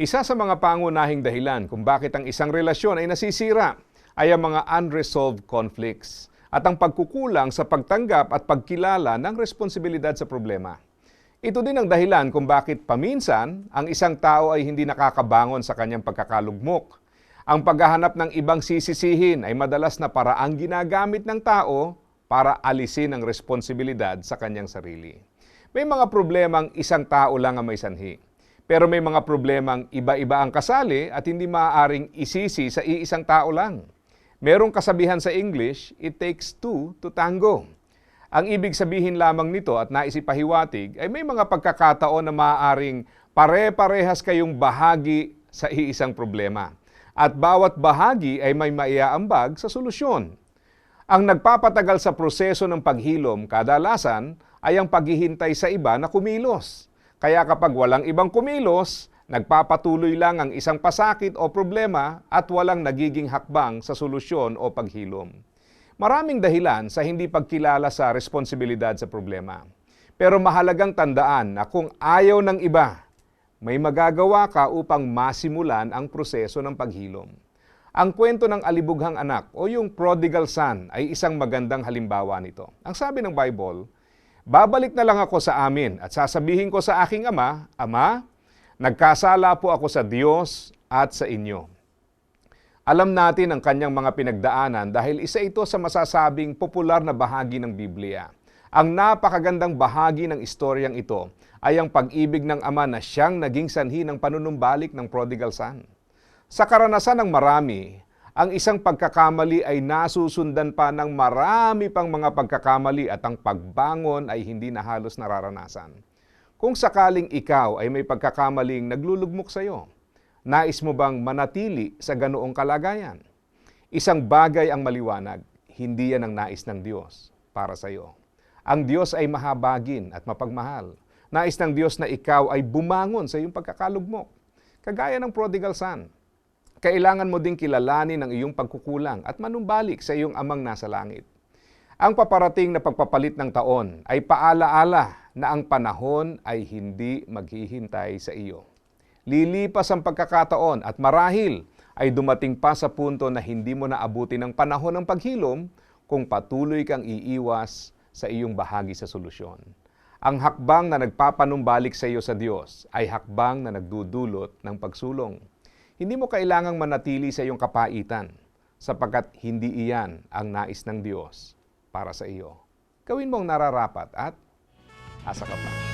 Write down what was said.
Isa sa mga pangunahing dahilan kung bakit ang isang relasyon ay nasisira ay ang mga unresolved conflicts at ang pagkukulang sa pagtanggap at pagkilala ng responsibilidad sa problema. Ito din ang dahilan kung bakit paminsan ang isang tao ay hindi nakakabangon sa kanyang pagkakalugmok. Ang paghahanap ng ibang sisisihin ay madalas na paraang ginagamit ng tao para alisin ang responsibilidad sa kanyang sarili. May mga problemang isang tao lang ang may sanhi. Pero may mga problemang iba-iba ang kasali at hindi maaaring isisi sa iisang tao lang. Merong kasabihan sa English, it takes two to tango. Ang ibig sabihin lamang nito at naisipahiwatig ay may mga pagkakataon na maaaring pare-parehas kayong bahagi sa iisang problema. At bawat bahagi ay may maiaambag sa solusyon. Ang nagpapatagal sa proseso ng paghilom kadalasan ay ang paghihintay sa iba na kumilos. Kaya kapag walang ibang kumilos, nagpapatuloy lang ang isang pasakit o problema at walang nagiging hakbang sa solusyon o paghilom. Maraming dahilan sa hindi pagkilala sa responsibilidad sa problema. Pero mahalagang tandaan na kung ayaw ng iba, may magagawa ka upang masimulan ang proseso ng paghilom. Ang kwento ng alibughang anak o yung prodigal son ay isang magandang halimbawa nito. Ang sabi ng Bible, Babalik na lang ako sa amin at sasabihin ko sa aking ama, Ama, nagkasala po ako sa Diyos at sa inyo. Alam natin ang kanyang mga pinagdaanan dahil isa ito sa masasabing popular na bahagi ng Biblia. Ang napakagandang bahagi ng istoryang ito ay ang pag-ibig ng ama na siyang naging sanhi ng panunumbalik ng prodigal son. Sa karanasan ng marami, ang isang pagkakamali ay nasusundan pa ng marami pang mga pagkakamali at ang pagbangon ay hindi na halos nararanasan. Kung sakaling ikaw ay may pagkakamaling naglulugmok sa iyo, nais mo bang manatili sa ganoong kalagayan? Isang bagay ang maliwanag, hindi yan ang nais ng Diyos para sa iyo. Ang Diyos ay mahabagin at mapagmahal. Nais ng Diyos na ikaw ay bumangon sa iyong pagkakalugmok. Kagaya ng prodigal son, kailangan mo ding kilalanin ang iyong pagkukulang at manumbalik sa iyong amang nasa langit. Ang paparating na pagpapalit ng taon ay paalaala na ang panahon ay hindi maghihintay sa iyo. Lilipas ang pagkakataon at marahil ay dumating pa sa punto na hindi mo naabuti ng panahon ng paghilom kung patuloy kang iiwas sa iyong bahagi sa solusyon. Ang hakbang na nagpapanumbalik sa iyo sa Diyos ay hakbang na nagdudulot ng pagsulong. Hindi mo kailangang manatili sa iyong kapaitan sapagkat hindi iyan ang nais ng Diyos para sa iyo. Gawin mo ang nararapat at asa ka pa.